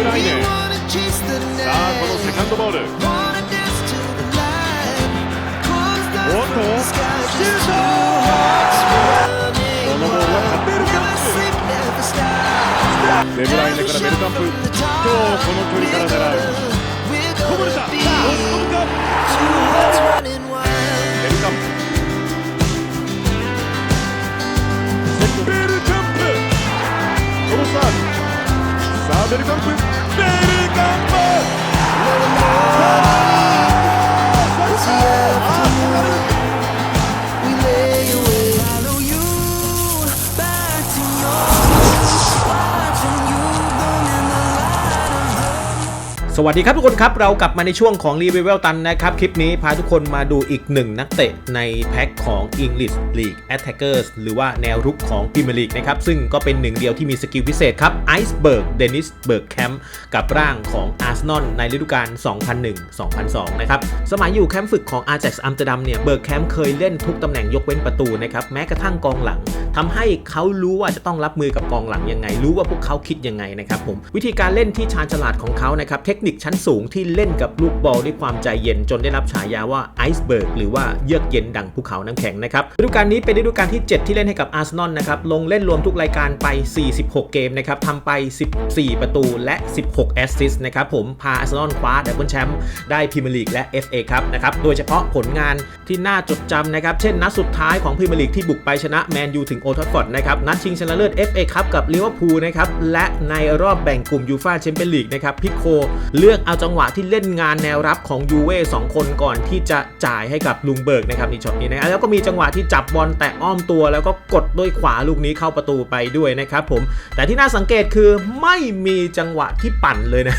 ブライネさあこのセカンドボール。おっとシュート。このボールはベルカンプデブライネからベルカンプ。今日この距離から狙う。こぼれた。押し込むか Should have gone quick. สวัสดีครับทุกคนครับ เรากลับมาในช่วงของรีวิวตันนะครับ คลิปนี้พาทุกคนมาดูอีกหนึ่งนักเตะในแพ็คของ English League Attackers หรือว่าแนวรุกของ Premier League นะครับ ซึ่งก็เป็นหนึ่งเดียวที่มีสกิลพิเศษครับ Iceberg Dennis Bergkamp กับร่างของ Arsenal ในฤดูกาล 2001-2002 นะครับ สมัยอยู่แคมป์ฝึกของ Ajax Amsterdam เนี่ย Bergkamp เคยเล่นทุกตำแหน่งยกเว้นประตูนะครับแม้กระทั่งกองหลังทำให้เขารู้ว่าจะต้องรับมือกับกองหลังยังไง รู้ว่าพวกเขาคิดยังไงนะครับผมวิธีการเล่นที่ชาญฉลาดของเขานะครับเทคนิคชั้นสูงที่เล่นกับลูกบอลด้วยความใจเย็นจนได้รับฉายาว่าไอซ์เบิร์กหรือว่าเยือกเย็นดังภูเขาน้ำแข็งนะครับฤดูกาลนี้เป็นฤดูกาลที่ 7 ที่เล่นให้กับอาร์เซนอลนะครับลงเล่นรวมทุกรายการไป 46 เกมนะครับทำไป 14 ประตูและ 16 แอสซิสต์นะครับผมพาอาร์เซนอลคว้าดับเบิลแชมป์ได้พรีเมียร์ลีกและ FA ครับนะครับโดยเฉพาะผลงานที่น่าจดจำนะครับเช่นนัดสุดท้ายของพรีเมียร์ลีกที่บุกไปชนะแมนยูถึงโอทัฟฟอร์ดนะครับนัดชิงชนะเลิศ FA ครับกับลิเวอร์พูลนะครับและในรอบแบ่งกลุ่มยูฟ่าแชมเปี้ยนลีกนะครับพิโคเลือกเอาจังหวะที่เล่นงานแนวรับของยูเว่สองคนก่อนที่จะจ่ายให้กับลุงเบิร์กนะครับในช็อตนี้นะแล้วก็มีจังหวะที่จับบอลแตะอ้อมตัวแล้วก็กดด้วยขวาลูกนี้เข้าประตูไปด้วยนะครับผม แต่ที่น่าสังเกตคือไม่มีจังหวะที่ปั่นเลยนะ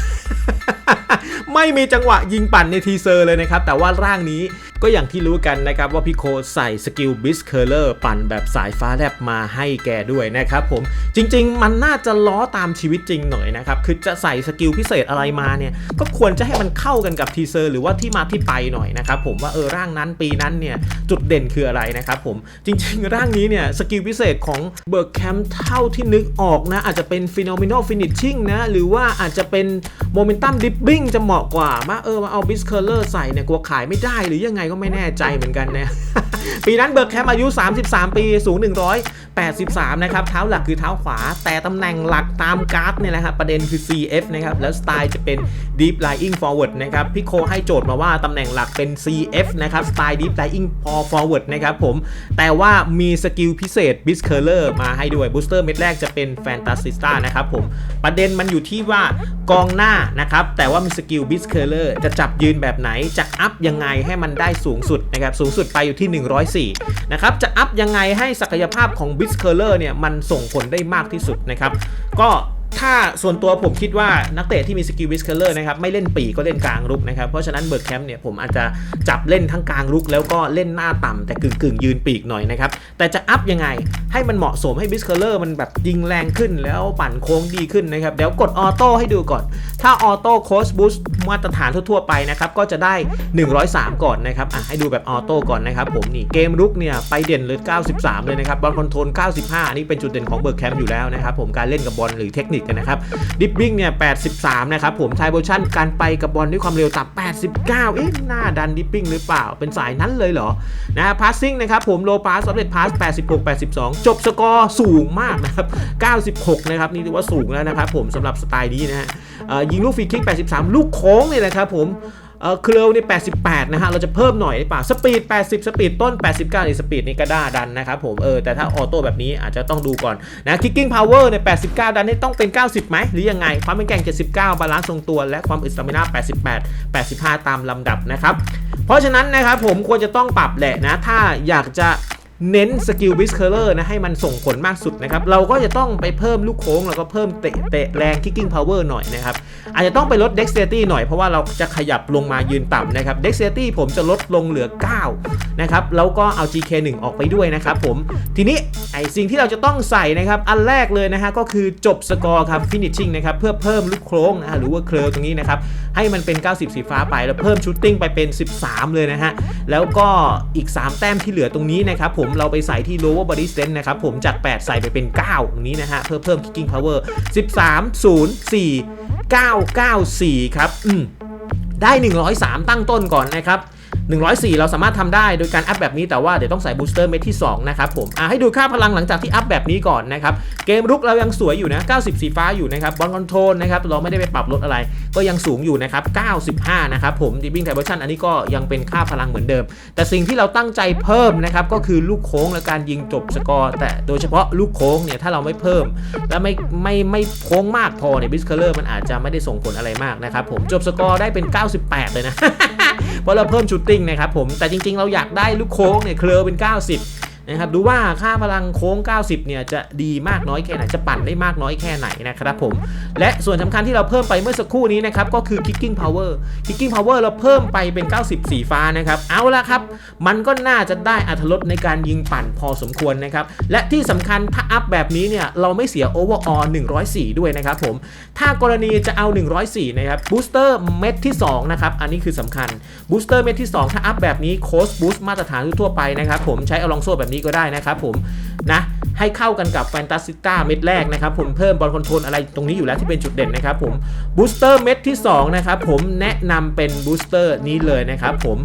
ไม่มีจังหวะยิงปั่นในทีเซอร์เลยนะครับ แต่ว่าร่างนี้ ก็อย่างที่รู้กันนะครับว่าพี่โคใส่สกิลบิสเคอร์เลอร์ปั่นแบบสายฟ้าแลบมาให้แกด้วยนะครับผมจริงๆ มันน่าจะล้อตามชีวิตจริงหน่อยนะครับ คือจะใส่สกิลพิเศษอะไรมาเนี่ย ก็ควรจะให้มันเข้ากันกับทีเซอร์หรือว่าที่มาที่ไปหน่อยนะครับผมว่าเออร่างนั้นปีนั้นเนี่ย จุดเด่นคืออะไรนะครับผมจริงๆ ร่างนี้เนี่ยสกิลพิเศษของเบิร์กแคมเท่าที่นึกออกนะ อาจจะเป็นฟิโนเมินอลฟินิชชิ่งนะหรือว่าอาจจะเป็นโมเมนตัมดิปปิ้งจะเหมาะกว่ามาเออมาเอาบิสเคอร์เลอร์ใส่เนี่ยกลัวขายไม่ได้หรือยังไงก็ไม่แน่ใจเหมือนกันนะ ปีนั้นเบิร์กแคมอายุ 33 ปี สูง 183 นะครับ เท้าหลักคือเท้าขวา แต่ตำแหน่งหลักตามการ์ดเนี่ยนะครับ ประเด็นคือ CF นะครับ แล้วสไตล์จะเป็น Deep Lying Forward นะครับ พี่โคให้โจทย์มาว่าตำแหน่งหลักเป็น CF นะครับ สไตล์ Deep Lying Forward นะครับผม แต่ว่ามีสกิลพิเศษ b i s c u r l e r มาให้ด้วย Booster เม็ดแรกจะเป็น Fantasista นะครับผม ประเด็นมันอยู่ที่ว่ากองหน้านะครับ แต่ว่ามีสกิล b i s c u r l e r จะจับยืนแบบไหน จะอัพยังไงให้มันได้สูงสุดนะครับ สูงสุดไปอยู่ที่104 นะครับ จะอัพยังไงให้ศักยภาพของบิสเคอร์เลอร์เนี่ย มันส่งผลได้มากที่สุดนะครับ ก็ ถ้าส่วนตัวผมคิดว่านักเตะที่มีสกิลวิสเคอร์เลอร์นะครับไม่เล่นปีกก็เล่นกลางรุกนะครับ เพราะฉะนั้นเบิร์กแคมป์เนี่ยผมอาจจะจับเล่นทั้งกลางรุก แล้วก็เล่นหน้าต่ำแต่กึ่งกึ่งยืนปีกหน่อยนะครับ แต่จะอัพยังไงให้มันเหมาะสมให้วิสเคอร์เลอร์มันแบบยิงแรงขึ้นแล้วปั่นโค้งดีขึ้นนะครับ เดี๋ยวกดออโต้ให้ดูก่อน ถ้าออโต้โคสบูสมาตรฐานทั่วๆไปนะครับก็จะได้ 103 ก่อนนะครับอะให้ดูแบบออโต้ก่อนนะครับผมนี่เกมรุกเนี่ยไปเด่นเลย93 เลยนะครับบอลคอนโทรล95อันนี้เป็นจุดเด่นของเบิร์กแคมป์อยู่แล้วนะครับผมการเล่นกับบอลหรือเทคนิคนะครับดิฟวิ่งเนี่ย83 นะครับผมไทยโพชั่นการไปกับบอลด้วยความเร็วต่ำ89 เอ๊ะหน้าดันดิฟวิ่งหรือเปล่า เป็นสายนั้นเลยเหรอนะพาสซิ่งนะครับผมโลพาสสำเร็จพาส86 82 จบสกอร์สูงมากนะครับ 96 นะครับนี่ถือว่าสูงแล้วนะครับผมสำหรับสไตล์นี้นะฮะยิงลูกฟรีคิก 83 ลูกโค้งเนี่ยนะครับผม เออเคลนี่ 88 นะฮะ เราจะเพิ่มหน่อยหรือเปล่าสปีด 80 สปีดต้น 89อีสปีดนี่ก็ด้าดันนะครับผม เออ แต่ถ้าออโต้แบบนี้อาจจะต้องดูก่อนนะคิกกิ้งพาวเวอร์ใน 89 ดันนี่ต้องเป็น 90ไหมหรือยังไง ความเป็นแกร่ง 79 บาลานซ์ทรงตัว และความอึดสมินา88 85 ตามลำดับนะครับ เพราะฉะนั้นนะครับผมควรจะต้องปรับแหละนะ ถ้าอยากจะ เน้นสกิลวิสเคอร์เลอร์นะให้มันส่งผลมากสุดนะครับ เราก็จะต้องไปเพิ่มลูกโค้ง แล้วก็เพิ่มเตะเตะแรง kicking power หน่อยนะครับ อาจจะต้องไปลด dexterity หน่อยเพราะว่าเราจะขยับลงมายืนต่ำนะครับ dexterity ผมจะลดลงเหลือ 9 นะครับ แล้วก็เอา GK1 ออกไปด้วยนะครับผมทีนี้ไอสิ่งที่เราจะต้องใส่นะครับ อันแรกเลยนะฮะก็คือจบสกอร์ครับ finishing นะครับเพื่อเพิ่มลูกโค้งนะฮะหรือว่าเคลตรงนี้นะครับให้มันเป็น 90 สีฟ้าไปแล้วเพิ่มชูตติ้งไปเป็น 13 เลยนะฮะแล้วก็อีก 3 แต้มที่เหลือตรงนี้นะครับผมเราไปใส่ที่ lower body strength นะครับผมจาก 8 ใส่ไปเป็น9ตรงนี้นะฮะ เพื่อเพิ่ม kicking power 13 0 4 994 ครับ อืมได้ 103 ตั้งต้นก่อนนะครับ 104 เราสามารถทำได้โดยการอัพแบบนี้แต่ว่าเดี๋ยวต้องใส่บูสเตอร์เม็ดที่2นะครับผมอะให้ดูค่าพลังหลังจากที่อัพแบบนี้ก่อนนะครับเกมรุกเรายังสวยอยู่นะ 90 สีฟ้าอยู่นะครับบอลคอนโทรลนะครับเราไม่ได้ไปปรับลดอะไร ก็ยังสูงอยู่นะครับ95 นะครับผมดิบิ้งไทเบอร์ชันอันนี้ก็ยังเป็นค่าพลังเหมือนเดิม แต่สิ่งที่เราตั้งใจเพิ่มนะครับก็คือลูกโค้งและการยิงจบสกอร์แต่โดยเฉพาะลูกโค้งเนี่ยถ้าเราไม่เพิ่ม และไม่ไม่ไม่โค้งมากพอเนี่ยบิสเคอร์มันอาจจะไม่ได้ส่งผลอะไรมากนะครับผมจบสกอร์ได้เป็น 98 เลยนะ เพราะเราเพิ่มชูตติ้งนะครับผมแต่จริงๆ เราอยากได้ลูกโค้งเนี่ยเคลอเป็น 90 นะครับดูว่าค่าพลังโค้ง 90 เนี่ยจะดีมากน้อยแค่ไหนจะปั่นได้มากน้อยแค่ไหนนะครับผม และส่วนสำคัญที่เราเพิ่มไปเมื่อสักครู่นี้นะครับก็คือ kicking power kicking power เราเพิ่มไปเป็น 90 สีฟ้านะครับ เอาละครับ มันก็น่าจะได้อัตรสในการยิงปั่นพอสมควรนะครับ และที่สำคัญถ้าอัพแบบนี้เนี่ยเราไม่เสีย overall 104 ด้วยนะครับผม ถ้ากรณีจะเอา 104 นะครับ booster เม็ดที่ 2 นะครับ อันนี้คือสำคัญ booster เม็ดที่ 2 ถ้าอัพแบบนี้ coast boost มาตรฐานทั่วไปนะครับผมใช้อลองโซ่แบบนี้ก็ได้นะครับผมนะให้เข้ากันกับแฟนตาซิต้าเม็ดแรกนะครับผมเพิ่มบอลคอนโทรลอะไรตรงนี้อยู่แล้วที่เป็นจุดเด่นนะครับผมบูสเตอร์เม็ดที่2นะครับผมแนะนำเป็นบูสเตอร์นี้เลยนะครับผม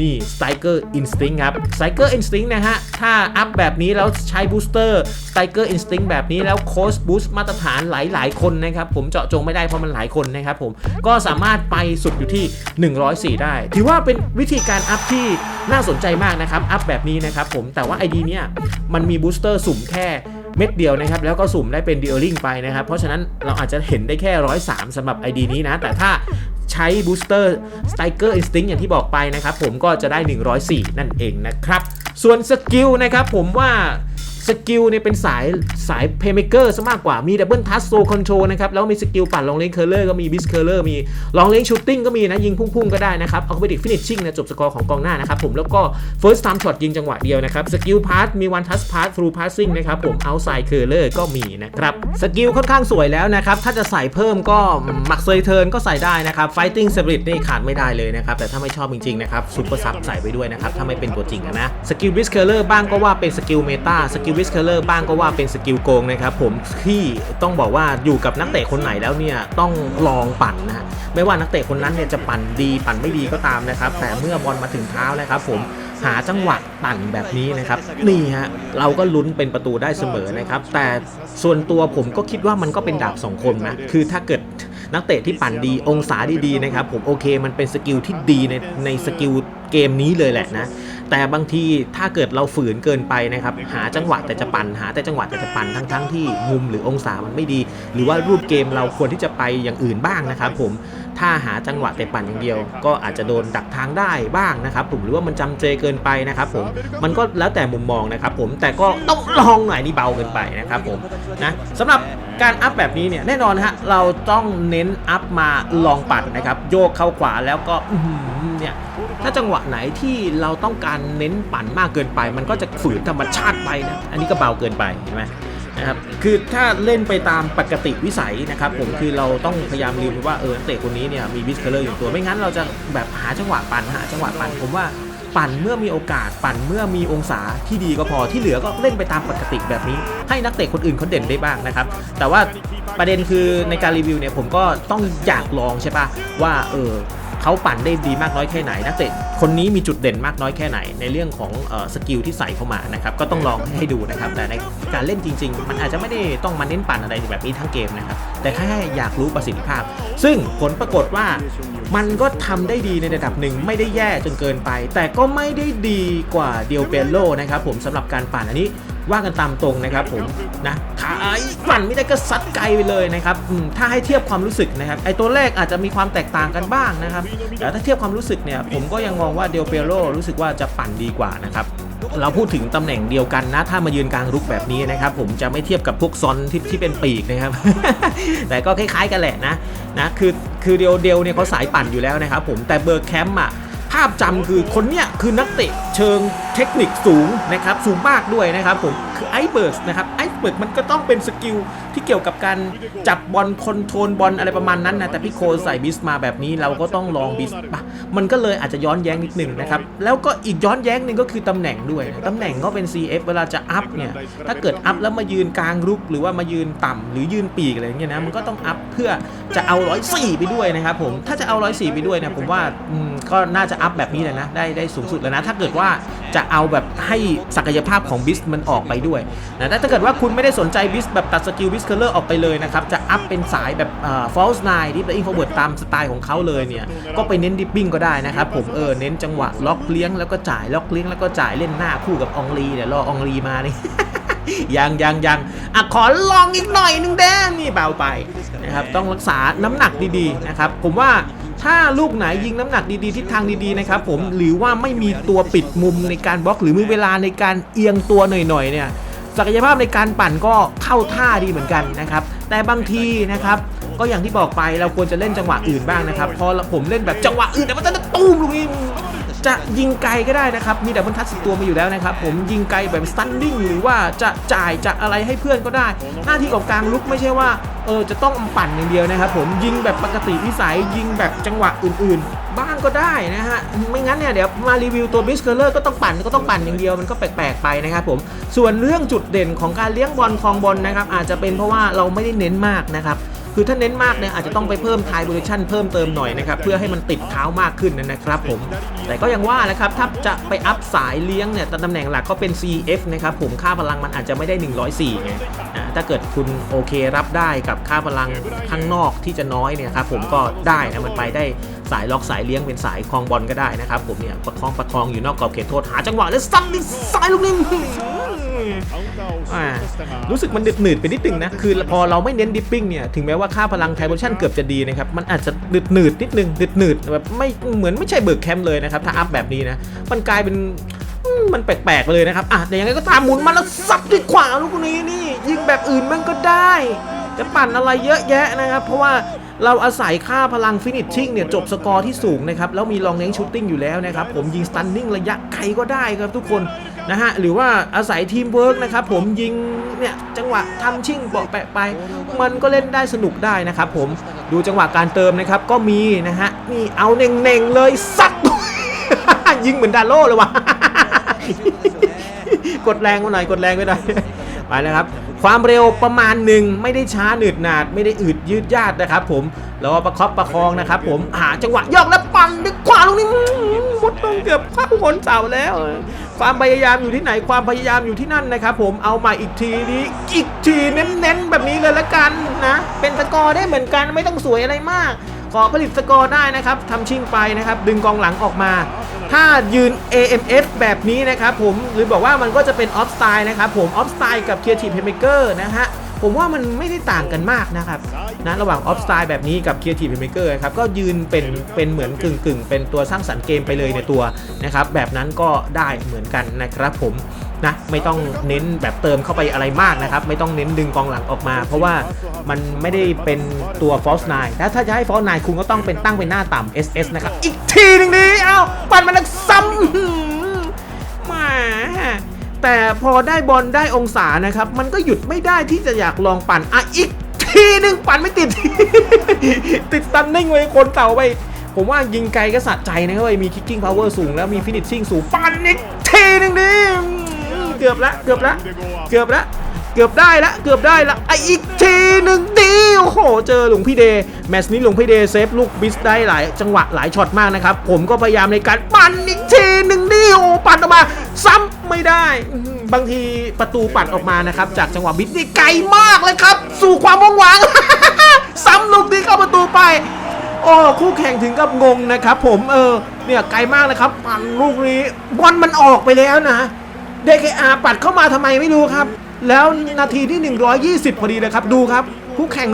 นี่ Striker Instinct ครับ Striker Instinct นะฮะ ถ้าอัพแบบนี้แล้วใช้บูสเตอร์ Striker Instinct แบบนี้แล้วโค้ชบูสต์มาตรฐานหลาย ๆ คนนะครับ ผมเจาะจงไม่ได้เพราะมันหลายคนนะครับผม ก็สามารถไปสุดอยู่ที่ 104 ได้ ถือว่าเป็นวิธีการอัพที่น่าสนใจมากนะครับ อัพแบบนี้นะครับผม แต่ว่า ID เนี่ยมันมีบูสเตอร์สุ่มแค่ เม็ดเดียวนะครับ แล้วก็สุ่มได้เป็น d ี a ลิงไปนะครับ เพราะฉะนั้นเราอาจจะเห็นได้แค่ 103สำหรับ ID นี้นะ แต่ถ้าใช้บูสเตอร์สไตเกอร์อินสติ้งอย่างที่บอกไปนะครับ ผมก็จะได้ 104 นั่นเองนะครับ ส่วนสกิลนะครับผมว่า สกิลเนี่ยเป็นสายสายเพย์เมเกอร์ซะมากกว่ามีดับเบิลทัสโซคอนโทรนะครับ แล้วมีสกิลปั่นลองเลนเคอร์เลอร์ก็มีบิสเคอร์เลอร์มีลองเลนชูตติ้งก็มีนะ ยิงพุ่งๆ ก็ได้นะครับเอาไปดิฟินิชชิ่งนะจบสกอร์ของกองหน้านะครับผมแล้วก็ first time shot ยิงจังหวะเดียวนะครับสกิลพาสมี one touch pass through passing นะครับผม outside curler ก็มีนะครับสกิลค่อนข้างสวยแล้วนะครับถ้าจะใส่เพิ่มก็มักเซยเทิร์นก็ใส่ได้นะครับ fighting spirit นี่ขาดไม่ได้เลยนะครับแต่ถ้าไม่ชอบจริงๆนะครับซุปเปอร์ซับใส่ไปด้วยนะครับถ้าไม่เป็นตัวจริงนะสกิลวิสเคอร์เลอร์บ้างก็ว่าเป็นสกิลเมตาสกิลวิสเคอร์เลอร์บ้างก็ว่าเป็นสกิลโกงนะครับผมที่ต้องบอกว่าอยู่กับนักเตะคนไหนแล้วเนี่ยต้องลองปั่นนะฮะไม่ว่านักเตะคนนั้นเนี่ยจะปั่นดีปั่นไม่ดีก็ตามนะครับ แต่เมื่อบอลมาถึงเท้านะครับผมหาจังหวะปั่นแบบนี้นะครับนี่ฮะเราก็ลุ้นเป็นประตูได้เสมอนะครับ แต่ส่วนตัวผมก็คิดว่ามันก็เป็นดาบสองคมนะคือถ้าเกิดนักเตะที่ปั่นดีองศาดีๆนะครับผมโอเคมันเป็นสกิลที่ดีในในสกิลเกมนี้เลยแหละนะ แต่บางทีถ้าเกิดเราฝืนเกินไปนะครับ หาจังหวะแต่จะปั่นหาแต่จังหวะแต่จะปั่นทั้งๆที่มุมหรือองศามันไม่ดี หรือว่ารูปเกมเราควรที่จะไปอย่างอื่นบ้างนะครับ ผมถ้าหาจังหวะแต่ปั่นอย่างเดียว ก็อาจจะโดนดักทางได้บ้างนะครับ ผมหรือว่ามันจำเจเกินไปนะครับ ผมมันก็แล้วแต่มุมมองนะครับ ผมแต่ก็ต้องลองหน่อยนี่เบาเกินไปนะครับผมนะสำหรับการอัพแบบนี้เนี่ยแน่นอนฮะเราต้องเน้นอัพมาลองปั่นนะครับ โยกเข้าขวาแล้วก็เนี่ย ถ้าจังหวะไหนที่เราต้องการเน้นปั่นมากเกินไป มันก็จะฝืนธรรมชาติไปนะ อันนี้ก็เบาเกินไปเห็นไหมนะครับ คือถ้าเล่นไปตามปกติวิสัยนะครับผมคือเราต้องพยายามลืมว่าเออนักเตะคนนี้เนี่ยมีบิสเคอร์เลอร์อยู่ตัว ไม่งั้นเราจะแบบหาจังหวะปั่นหาจังหวะปั่นผมว่าปั่นเมื่อมีโอกาสปั่นเมื่อมีองศาที่ดีก็พอที่เหลือก็เล่นไปตามปกติแบบนี้ ให้นักเตะคนอื่นเขาเด่นได้บ้างนะครับ แต่ว่าประเด็นคือในการรีวิวเนี่ยผมก็ต้องอยากลองใช่ปะว่าเออ เขาปั่นได้ดีมากน้อยแค่ไหนนักเตะคนนี้มีจุดเด่นมากน้อยแค่ไหน ในเรื่องของสกิลที่ใส่เข้ามานะครับก็ต้องลองให้ดูนะครับแต่ในการเล่นจริง ๆ มันอาจจะไม่ได้ต้องมาเน้นปั่นอะไรแบบนี้ทั้งเกมนะครับแต่แค่อยากรู้ประสิทธิภาพ ซึ่งผลปรากฏว่ามันก็ทำได้ดีในระดับหนึ่งไม่ได้แย่จนเกินไป แต่ก็ไม่ได้ดีกว่าเดียวเปโลนะครับผมสำหรับการปั่นอันนี้ ว่ากันตามตรงนะครับผมนะขายปั่นไม่ได้ก็ซัดไกลไปเลยนะครับถ้าให้เทียบความรู้สึกนะครับไอตัวแรกอาจจะมีความแตกต่างกันบ้างนะครับแต่ถ้าเทียบความรู้สึกเนี่ยผมก็ยังมองว่าเดลเปโรรู้สึกว่าจะปั่นดีกว่านะครับเราพูดถึงตำแหน่งเดียวกันนะ ถ้ามายืนกลางรุกแบบนี้นะครับผมจะไม่เทียบกับพวกซอนที่ที่เป็นปีกนะครับ แต่ก็คล้ายๆกันแหละนะนะคือคือเดียวเดียวเนี่ยเขาสายปั่นอยู่แล้วนะครับผมแต่เบอร์แคมป์อะภาพจำคือคนเนี้ยคือนักเตะเชิงเทคนิคสูงนะครับสูงมากด้วยนะครับผมคือไอเบิร์สนะครับไอเหมือนมันก็ต้องเป็นสกิลที่เกี่ยวกับการจับบอลคอนโทรลบอลอะไรประมาณนั้นนะแต่พี่โคใส่บิสมาแบบนี้เราก็ต้องลองบิสปะมันก็เลยอาจจะย้อนแย้งนิดหนึ่งนะครับแล้วก็อีกย้อนแย้งหนึ่งก็คือตำแหน่งด้วยนะตำแหน่งก็เป็น CF เวลาจะอัพเนี่ยถ้าเกิดอัพแล้วมายืนกลางรุกหรือว่ามายืนต่ำหรือยืนปีกอะไรเงี้ยนะมันก็ต้องอัพเพื่อจะเอา104ไปด้วยนะครับผมถ้าจะเอา104ไปด้วยเนี่ยผมว่าก็น่าจะอัพแบบนี้เลยนะได้ได้สูงสุดแล้วนะถ้าเกิดว่าจะเอาแบบให้ศักยภาพของบิสมันออกไปด้วยนะแต่ถ้าเกิดว่าคุณไม่ได้สนใจบิสแบบตัดสกิลบิสเคอร์เลอร์ออกไปเลยนะครับ จะอัพเป็นสายแบบฟอลส์ไนดิฟและอินฟอร์เวิร์ดตามสไตล์ของเขาเลยเนี่ย ก็ไปเน้นดิปปิ้งก็ได้นะครับ ผมเออเน้นจังหวะล็อกเลี้ยงแล้วก็จ่ายล็อกเลี้ยงแล้วก็จ่ายเล่นหน้าคู่กับองลีเดี๋ยวรอองลีมานี่ยังยังยังอะขอลองอีกหน่อยนึงแดนนี่เบาไปนะครับต้องรักษาน้ำหนักดีๆนะครับผมว่า ถ้าลูกไหนยิงน้ำหนักดีๆทิศทางดีๆนะครับผมหรือว่าไม่มีตัวปิดมุมในการบล็อก หรือมีเวลาในการเอียงตัวหน่อยๆเนี่ยศักยภาพในการปั่นก็เข้าท่าดีเหมือนกันนะครับแต่บางทีนะครับก็อย่างที่บอกไปเราควรจะเล่นจังหวะอื่นบ้างนะครับพอผมเล่นแบบจังหวะอื่นแต่มันจะตูมลูกนี้ จะยิงไกลก็ได้นะครับ มีแต่บรรทัดสิตัวมาอยู่แล้วนะครับ ผมยิงไกลแบบสตันดิ้งหรือว่าจะจ่ายจะอะไรให้เพื่อนก็ได้ หน้าที่ของกลางลุกไม่ใช่ว่าเออจะต้องปั่นอย่างเดียวนะครับ ผมยิงแบบปกติวิสัยยิงแบบจังหวะอื่นๆ บ้างก็ได้นะฮะไม่งั้นเนี่ยเดี๋ยวมารีวิวตัวบิสเคอร์เลอร์ก็ต้องปั่นก็ต้องปั่นอย่างเดียวมันก็แปลกๆไปนะครับผมส่วนเรื่องจุดเด่นของการเลี้ยงบอลคลองบอลนะครับอาจจะเป็นเพราะว่าเราไม่ได้เน้นมากนะครับ คือถ้าเน้นมากเนี่ยอาจจะต้องไปเพิ่มทายบูเลชั่นเพิ่มเติมหน่อยนะครับเพื่อให้มันติดเท้ามากขึ้นนะครับผม แต่ก็ยังว่าแหละครับถ้าจะไปอัพสายเลี้ยงเนี่ยตำแหน่งหลักก็เป็น CF นะครับผมค่าพลังมันอาจจะไม่ได้ 104ไงอ่าถ้าเกิดคุณโอเครับได้กับค่าพลังข้างนอกที่จะน้อยเนี่ยครับผมก็ได้นะมันไปได้สายล็อกสายเลี้ยงเป็นสายคลองบอลก็ได้นะครับผมเนี่ยประคองประคองอยู่นอกกรอบเขตโทษหาจังหวะแล้วซัดดิสายลูกนี้ รู้สึกมันหนืดไปนิดนึงนะ คือพอเราไม่เน้นดิปปิ้งเนี่ย ถึงแม้ว่าค่าพลังไทโพชั่นเกือบจะดีนะครับ มันอาจจะหนืดหนืดนิดนึงหนืดหนืดแบบไม่เหมือนไม่ใช่เบิร์กแคมป์เลยนะครับ ถ้าอัพแบบนี้นะ มันกลายเป็นมันแปลกๆไปเลยนะครับ อะแต่ยังไงก็ตามหมุนมาแล้วซัดด้วยขวาลูกนี้นี่ ยิงแบบอื่นมันก็ได้ จะปั่นอะไรเยอะแยะนะครับ เพราะว่าเราอาศัยค่าพลังฟินิชชิ่งเนี่ยจบสกอร์ที่สูงนะครับ แล้วมีลองเน้นชูตติ้งอยู่แล้วนะครับ ผมยิงสตันนิ่งระยะไกลก็ได้ครับทุกคน นะฮะหรือว่าอาศัยทีมเวิร์กนะครับผมยิงเนี่ยจังหวะทำชิ่งเปาะแปะไป มันก็เล่นได้สนุกได้นะครับผมดูจังหวะการเติมนะครับก็มีนะฮะนี่เอาเน่งๆเลยสักยิงเหมือนดาโล่เลยวะกดแรงมาหน่อยกดแรงไปหน่อยไปแล้วครับ ความเร็วประมาณหนึ่งไม่ได้ช้าหนืดหนาด ไม่ได้อืดยืดยาดนะครับผมแล้วประคบประคองนะครับผมหาจังหวะโยกแล้วปั่นด้วยขวาลูกนี้อื้อหมดลงเกือบข้าบนเสาแล้ว ความพยายามอยู่ที่ไหนความพยายามอยู่ที่นั่นนะครับผมเอามาอีกทีนี้อีกทีเน้นๆ แบบนี้เลยละกันนะเป็นสกอร์ได้เหมือนกันไม่ต้องสวยอะไรมาก ขอผลิตสกอร์ได้นะครับทำชิงไปนะครับ ดึงกองหลังออกมา ถ้ายืน AMF แบบนี้นะครับผมหรือบอกว่ามันก็จะเป็นออฟสไตล์นะครับผมออฟสไตล์กับ Creative Playmaker นะฮะ ผมว่ามันไม่ได้ต่างกันมากนะครับนะระหว่างออฟสไตล์แบบนี้กับ Creative Playmaker ครับก็ยืนเป็นเป็นเหมือนกึ่งกึ่งเป็นตัวสร้างสรรค์เกมไปเลยในตัวนะครับแบบนั้นก็ได้เหมือนกันนะครับผมนะไม่ต้องเน้นแบบเติมเข้าไปอะไรมากนะครับ ไม่ต้องเน้นดึงกองหลังออกมา เพราะว่ามันไม่ได้เป็นตัว false nine ถ้าถ้าจะให้ false nine คุณก็ต้องเป็นตั้งเป็นหน้าต่ำ SS นะครับ อีกทีหนึงนี้เอ้าปั่นมันซ้ำมา แต่พอได้บอลได้องศานะครับ มันก็หยุดไม่ได้ที่จะอยากลองปั่นอะอีกทีหนึ่งปั่นไม่ติด ติดตันนิ่งไว้คนเต่าไป ผมว่ายิงไกลก็สะใจนะครับเว้ยมีคิกกิ้งพาวเวอร์สูงแล้วมีฟินิชชิ่งสูงปั่นอีกทีหนึ่งดิเกือบละเกือบละเกือบละเกือบได้ละเกือบได้ละไออีกที หนึ่งดีโอ้โห เจอหลวงพี่เดย์แมตช์นี้หลวงพี่เดย์เซฟลูกบิสได้หลายจังหวะหลายช็อตมากนะครับ ผมก็พยายามในการปั่นอีกทีหนึ่งดีโอ้ปั่นออกมาซ้ำไม่ได้ บางทีประตูปั่นออกมานะครับ จากจังหวะบิสนี่ไกลมากเลยครับ สู่ความว่างหวัง ซ้ำลูกนี้เข้าประตูไปโอ้คู่แข่งถึงกับงงนะครับ ผมเออเนี่ยไกลมากนะครับปั่นลูกนี้บอลมันออกไปแล้วนะ DKR ปัดเข้ามาทำไมไม่รู้ครับ แล้วนาทีที่ 120 พอดีเลยครับ ดูครับคู่แข่ง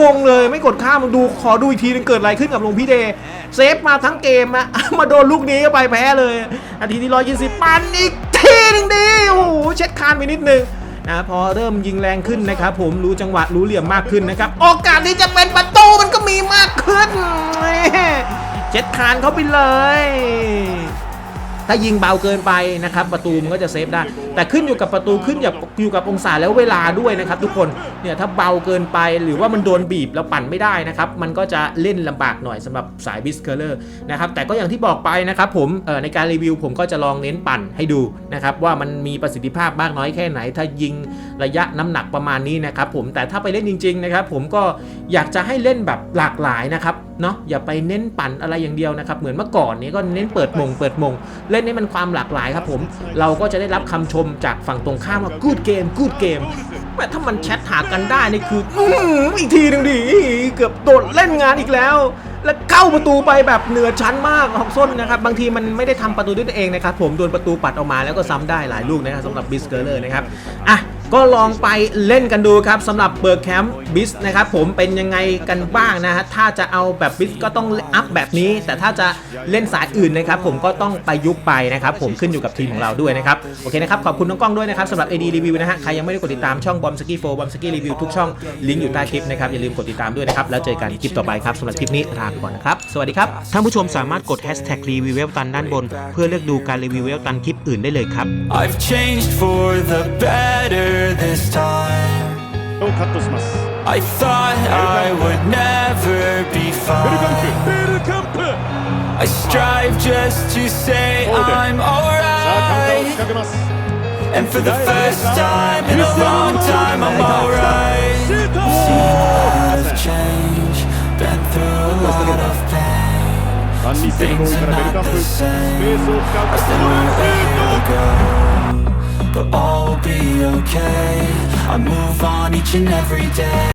งงเลยไม่กดข้ามดูขอดูอีกทีนึงเกิดอะไรขึ้นกับหลวงพี่เดย์เซฟมาทั้งเกมอะมาโดนลูกนี้ก็ไปแพ้เลยนาทีที่120ปันอีกทีนึงดีโอ้โหเช็ดคานไปนิดนึงนะพอเริ่มยิงแรงขึ้นนะครับ ผมรู้จังหวะรู้เหลี่ยมมากขึ้นนะครับโอกาสที่จะเป็นประตูมันก็มีมากขึ้นเช็ดคานเขาไปเลย ถ้ายิงเบาเกินไปนะครับประตูมันก็จะเซฟได้ แต่ขึ้นอยู่กับประตูขึ้นอยู่กับอยู่กับองศาแล้วเวลาด้วยนะครับทุกคนเนี่ยถ้าเบาเกินไปหรือว่ามันโดนบีบแล้วปั่นไม่ได้นะครับมันก็จะเล่นลำบากหน่อยสำหรับสายบิสเคอร์เลอร์นะครับแต่ก็อย่างที่บอกไปนะครับผมในการรีวิวผมก็จะลองเน้นปั่นให้ดูนะครับว่ามันมีประสิทธิภาพมากน้อยแค่ไหน ถ้ายิงระยะน้ำหนักประมาณนี้นะครับผมแต่ถ้าไปเล่นจริงๆนะครับผมก็อยากจะให้เล่นแบบหลากหลายนะครับ เนาะอย่าไปเน้นปั่นอะไรอย่างเดียวนะครับ เหมือนเมื่อก่อนนี้ก็เน้นเปิดมงเปิดมง เล่นให้มันความหลากหลายครับผม เราก็จะได้รับคำชมจากฝั่งตรงข้ามว่า good game good game แม่ถ้ามันแชทหากันได้นี่คืออืออีกทีหนึ่งดิเกือบโดดเล่นงานอีกแล้ว แล้วเข้าประตูไปแบบเหนือชั้นมากฮอกส้นนะครับ บางทีมันไม่ได้ทำประตูด้วยตัวเองนะครับผมโดนประตูปัดออกมาแล้วก็ซ้ำได้หลายลูกนะครับสำหรับบิสเกอร์เลอร์นะครับอะ ก็ลองไปเล่นกันดูครับสำหรับเบิร์กแคมป์บิสนะครับผมเป็นยังไงกันบ้างนะฮะถ้าจะเอาแบบบิสก็ต้องอัพแบบนี้ แต่ถ้าจะเล่นสายอื่นนะครับผมก็ต้องไปยุคไปนะครับผมขึ้นอยู่กับทีมของเราด้วยนะครับโอเคนะครับขอบคุณน้องกล้องด้วยนะครับสำหรับ AD Review นะฮะใครยังไม่ได้กดติดตามช่องบอมสกี้โฟบอมสกี้รีวิวทุกช่องลิงก์อยู่ใต้คลิปนะครับอย่าลืมกดติดตามด้วยนะครับแล้วเจอกันคลิปต่อไปครับสำหรับคลิปนี้ลาไปก่อนนะครับสวัสดีครับท่านผู้ชมสามารถกด hashtag รีวิวเวลตันด้านบน เพื่อเลือกดูการรีวิวเวลตันคลิปอื่นได้เลยครับ I've changed for the better better this time. I thought I would never be fine. I strive just to say I'm alright. And for the first time in a long time, I'm alright. Seen a lot of change, been through a lot of pain. Some things are not the same. I still were a year ago. But all will be okay. I move on each and every day.